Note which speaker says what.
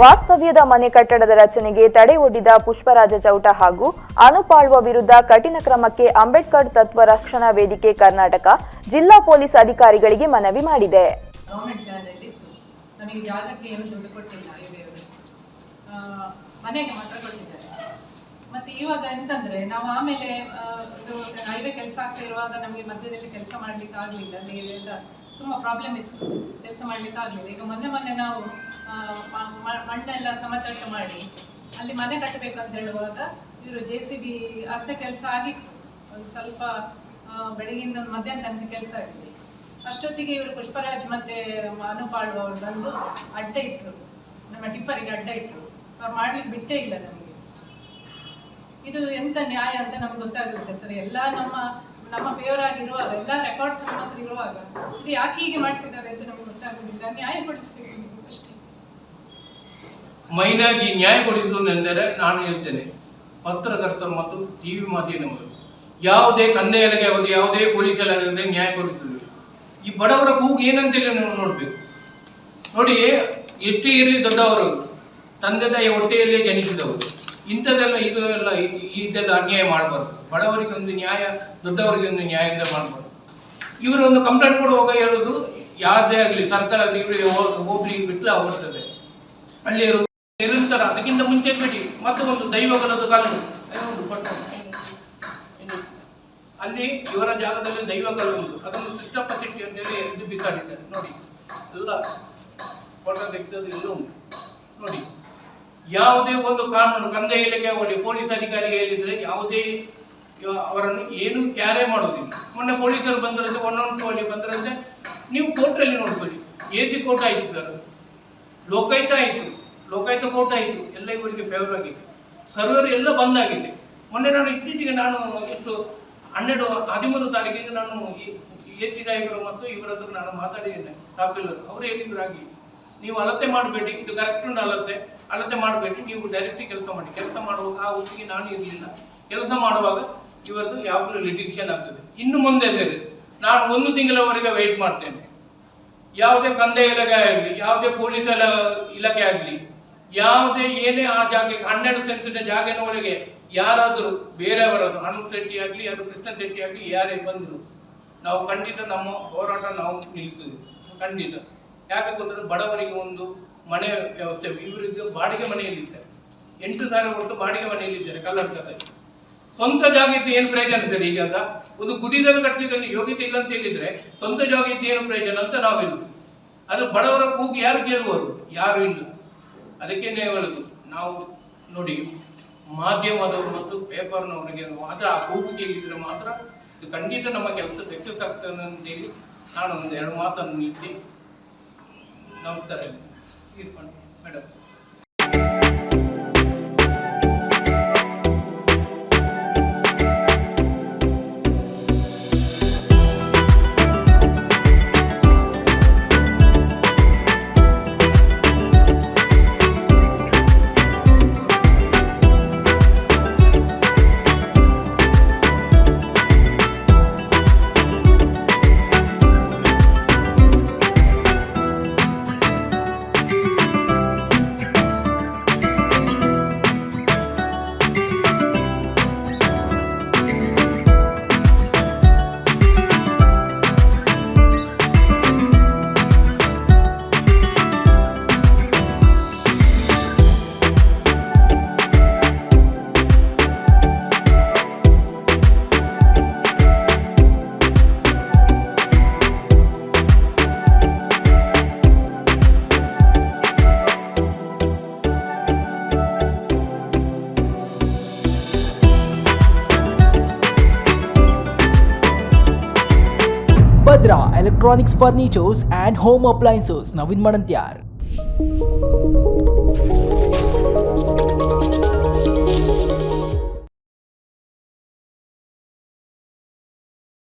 Speaker 1: ವಾಸ್ತವ್ಯದ ಮನೆ ಕಟ್ಟಡದ ರಚನೆಗೆ ತಡೆ ಒಡ್ಡಿದ ಪುಷ್ಪರಾಜ ಚೌಟ ಹಾಗೂ ಅನುಪಾಳ್ವ ವಿರುದ್ಧ ಕಠಿಣ ಕ್ರಮಕ್ಕೆ ಅಂಬೇಡ್ಕರ್ ತತ್ವ ರಕ್ಷಣಾ ವೇದಿಕೆ ಕರ್ನಾಟಕ ಜಿಲ್ಲಾ ಪೊಲೀಸ್ ಅಧಿಕಾರಿಗಳಿಗೆ ಮನವಿ ಮಾಡಿದೆ.
Speaker 2: ಮನೆಗೆ ಮಾತ್ರ ಕೊಟ್ಟಿದ್ದಾರೆ. ಇವಾಗ ಎಂತಂದ್ರೆ ನಾವು ಆಮೇಲೆ ಇದು ಹೈವೇ ಕೆಲಸ ಆಗ್ತಾ ಇರುವಾಗ ನಮಗೆ ಮಧ್ಯದಲ್ಲಿ ಕೆಲಸ ಮಾಡ್ಲಿಕ್ಕೆ ಆಗಲಿಲ್ಲ. ನೀರಿಂದ ತುಂಬಾ ಪ್ರಾಬ್ಲಮ್ ಇತ್ತು. ಕೆಲಸ ಮಾಡ್ಲಿಕ್ಕೆ ಆಗಲಿಲ್ಲ. ಈಗ ಮೊನ್ನೆ ಮೊನ್ನೆ ನಾವು ಮಣ್ಣೆಲ್ಲ ಸಮತಟ್ಟು ಮಾಡಿ, ಅಲ್ಲಿ ಮನೆ ಕಟ್ಟಬೇಕು ಅಂತ ಹೇಳುವಾಗ ಇವರು ಜೆ ಸಿ ಬಿ ಅರ್ಧ ಕೆಲಸ ಆಗಿತ್ತು. ಒಂದು ಸ್ವಲ್ಪ ಒಂದು ಮಧ್ಯಾಹ್ನ ತನಕ ಕೆಲಸ ಆಗಿದೆ ಅಷ್ಟೊತ್ತಿಗೆ ಇವರು ಪುಷ್ಪರಾಜ್ ಮತ್ತೆ ಅನುಪಾಳು ಅವರು ಬಂದು ಅಡ್ಡ ಇಟ್ರು. ನಮ್ಮ ಟಿಪ್ಪರಿಗೆ ಅಡ್ಡ ಇಟ್ರು. ಅವ್ರು ಮಾಡ್ಲಿಕ್ಕೆ ಬಿಟ್ಟೇ ಇಲ್ಲ ನಮಗೆ. ಇದು ಎಂತ ನ್ಯಾಯ ಅಂತ ನಮ್ಗೆ ಗೊತ್ತಾಗುತ್ತೆ ಸರ್. ಎಲ್ಲ ನಮ್ಮ ನಮ್ಮ ಫೇವರ್ ಆಗಿರುವಾಗ ಎಲ್ಲ ರೆಕಾರ್ಡ್ಸ್ ನಮ್ಮ ಹತ್ರ ಇರುವಾಗ, ಇದು ಯಾಕೆ ಹೀಗೆ ಮಾಡ್ತಿದ್ದಾರೆ ಅಂತ ನಮ್ಗೆ ಗೊತ್ತಾಗೋದಿಲ್ಲ ನ್ಯಾಯ ಪಡಿಸ್ತೀವಿ ಅಷ್ಟೇ.
Speaker 3: ಮೈನಾಗಿ ನ್ಯಾಯ ಕೊಡಿಸುವುದೆಂದರೆ ನಾನು ಹೇಳ್ತೇನೆ ಪತ್ರಕರ್ತರು ಮತ್ತು ಟಿ ವಿ ಮಾಧ್ಯಮಗಳು ಯಾವುದೇ ಕನ್ನೆ ಎಲೆಗೆ ಆಗೋದು ಯಾವುದೇ ಪೊಲೀಸ್ ಎಲೆಗೆ ನ್ಯಾಯ ಕೊಡಿಸಲು ಈ ಬಡವರ ಕೂಗು ಏನಂತೇಳಿ ನಾವು ನೋಡಬೇಕು. ನೋಡಿ, ಎಷ್ಟೇ ಇರಲಿ ದೊಡ್ಡವರು, ತಂದೆ ತಾಯಿ ಹೊಟ್ಟೆಯಲ್ಲಿ ಜನಿಸಿದವರು. ಇಂಥದ್ದೆಲ್ಲ ಇದು ಎಲ್ಲ ಇದೆಲ್ಲ ಅನ್ಯಾಯ ಮಾಡಬಾರ್ದು. ಬಡವರಿಗೆ ಒಂದು ನ್ಯಾಯ ದೊಡ್ಡವರಿಗೆ ಒಂದು ನ್ಯಾಯದಿಂದ ಮಾಡಬಾರ್ದು. ಇವರು ಒಂದು ಕಂಪ್ಲೇಂಟ್ ಕೊಡುವಾಗ ಹೇಳೋದು ಯಾವುದೇ ಆಗಲಿ ಸರ್ಕಾರ ಇವರಿಗೆ ಹೋಗ್ಲಿಕ್ಕೆ ಬಿಟ್ಟರೆ ಹೋಗ್ತದೆ. ಇರು- ನಿರಂತರ, ಅದಕ್ಕಿಂತ ಮುಂಚೆ ಬಿಡಿ ಮತ್ತು ಒಂದು ದೈವಗಳದ್ದು ಕೊಟ್ಟ ಅಲ್ಲಿ ಇವರ ಜಾಗದಲ್ಲಿ ದೈವಗಳು ಅದನ್ನು ಕೃಷ್ಣಪ್ಪ ಶೆಟ್ಟಿ ಅಂತೇಳಿ ಎದ್ದು ಬಿಸಾಡಿದ್ದಾರೆ. ನೋಡಿ, ಎಲ್ಲ ಫೋಟೋ ತೆಗೆದದ್ದು ಎಲ್ಲ ಉಂಟು. ನೋಡಿ. ಯಾವುದೇ ಒಂದು ಕಾನೂನು ಕಂದಾಯ ಇಲಾಖೆ ಆಗಲಿ, ಪೊಲೀಸ್ ಅಧಿಕಾರಿಗೆ ಹೇಳಿದರೆ ಯಾವುದೇ ಅವರನ್ನು ಏನು ಕ್ಯಾರೇ ಮಾಡೋದಿಲ್ಲ. ಮೊನ್ನೆ ಪೊಲೀಸರು ಬಂದರಂತೆ ಒನ್ ಒನ್ ಟು ಅಲ್ಲಿ ಬಂದರಂತೆ, ನೀವು ಕೋರ್ಟಲ್ಲಿ ನೋಡ್ಕೊಳ್ಳಿ. ಎ ಸಿ ಕೋರ್ಟ್ ಆಯಿತು ಸರ್ ಲೋಕಾಯುಕ್ತ ಆಯಿತು. ಲೋಕಾಯುತ ಕೋರ್ಟ್ ಆಯಿತು. ಎಲ್ಲ ಇವರಿಗೆ ಫೇವರ್ ಆಗಿದೆ. ಸರ್ವರ್ ಎಲ್ಲ ಬಂದಾಗಿದೆ ಮೊನ್ನೆ ನಾನು ಇತ್ತೀಚೆಗೆ ನಾನು ಎಷ್ಟು ಹನ್ನೆರಡು, ಹದಿಮೂರು ತಾರೀಕಿಗೆ ನಾನು ಎ ಸಿ ಡ್ರೈವರ್ ಮತ್ತು ಇವರ ಹತ್ರ ನಾನು ಮಾತಾಡಿದ್ದೇನೆ, ತಹಸೀಲ್ದಾರ್. ಅವರು ಹೇಳಿದ್ರು ಹಾಗೆ. ನೀವು ಅಳತೆ ಮಾಡಬೇಡಿ, ಇದು ಕರೆಕ್ಟ್ ಅಳತೆ. ಅಳತೆ ಮಾಡಬೇಡಿ, ನೀವು ಡೈರೆಕ್ಟ್ ಕೆಲಸ ಮಾಡಿ. ಕೆಲಸ ಮಾಡುವಾಗ ಆ ಹೊತ್ತಿಗೆ ನಾನು ಇರಲಿಲ್ಲ. ಕೆಲಸ ಮಾಡುವಾಗ ಇವರದ್ದು ಯಾವಾಗಲೂ ರಿಡಿಕ್ಷನ್ ಆಗ್ತದೆ. ಇನ್ನು ಮುಂದೆ ಸರಿ ನಾನು ಒಂದು ತಿಂಗಳವರೆಗೆ ವೆಯ್ಟ್ ಮಾಡ್ತೇನೆ. ಯಾವುದೇ ಕಂದೆ ಇಲಾಖೆ ಆಗಲಿ, ಯಾವುದೇ ಪೊಲೀಸ್ ಇಲ ಇಲಾಖೆ ಆಗಲಿ, ಯಾವುದೇ ಏನೇ ಆ ಜಾಗಕ್ಕೆ, ಹನ್ನೆರಡು ಸೆಂಟಿನ ಜಾಗನ ಒಳಗೆ ಯಾರಾದರೂ ಬೇರೆಯವರದ್ದು ಹನುಮ ಶೆಟ್ಟಿ ಆಗಲಿ, ಅದು ಕೃಷ್ಣ ಶೆಟ್ಟಿ ಆಗಲಿ, ಯಾರೇ ಬಂದರು, ನಾವು ಖಂಡಿತ ನಮ್ಮ ಹೋರಾಟ ನಾವು ನಿಲ್ಲಿಸಿದ್ವಿ ಖಂಡಿತ. ಯಾಕೆ ಅಂದರೆ ಬಡವರಿಗೆ ಒಂದು ಮನೆ ವ್ಯವಸ್ಥೆ, ಇವರಿಗೆ ಬಾಡಿಗೆ ಮನೆಯಲ್ಲಿದ್ದಾರೆ ಎಂಟು ಸಾವಿರ ಕೊಟ್ಟು ಬಾಡಿಗೆ ಮನೆಯಲ್ಲಿದ್ದಾರೆ ಕಲ್ಲಡ್ಕದಲ್ಲಿ ಸ್ವಂತ ಜಾಗ ಇದ್ದು ಏನು ಪ್ರಯೋಜನ ಸರ್ ಈಗ ಒಂದು ಗುಡಿದಲ್ಲಿ ಕಟ್ಟಲಿಕ್ಕೆ ಯೋಗ್ಯತೆ ಇಲ್ಲ ಅಂತ ಹೇಳಿದ್ರೆ ಸ್ವಂತ ಜಾಗ ಇದ್ದು ಏನು ಪ್ರಯೋಜನ ಅಂತ ನಾವು ಹೇಳುದು ಅದು ಬಡವರ ಕೂಗಿ ಯಾರು ಕೇಳುವರು? ಯಾರು ಇಲ್ಲ. ಅದಕ್ಕೆ ಹೇಳುದು. ನಾವು ನೋಡಿ, ಮಾಧ್ಯಮದವರು ಮತ್ತು ಪೇಪರ್ನವರಿಗೆ ಮಾತ್ರ, ಆ ಕೂಗು ಕೇಳಿದ್ರೆ ಮಾತ್ರ ಇದು ಖಂಡಿತ ನಮ್ಮ ಕೆಲಸ ಸಕ್ಸಸ್ ಆಗ್ತದೆ ಅಂತೇಳಿ ನಾನು ಒಂದು ಎರಡು ಮಾತನ್ನು ನಿಲ್ಲಿಸಿ ನಮಸ್ಕಾರ madam
Speaker 4: Vadodara electronics furnitures and home appliances Navin મળંત્યાર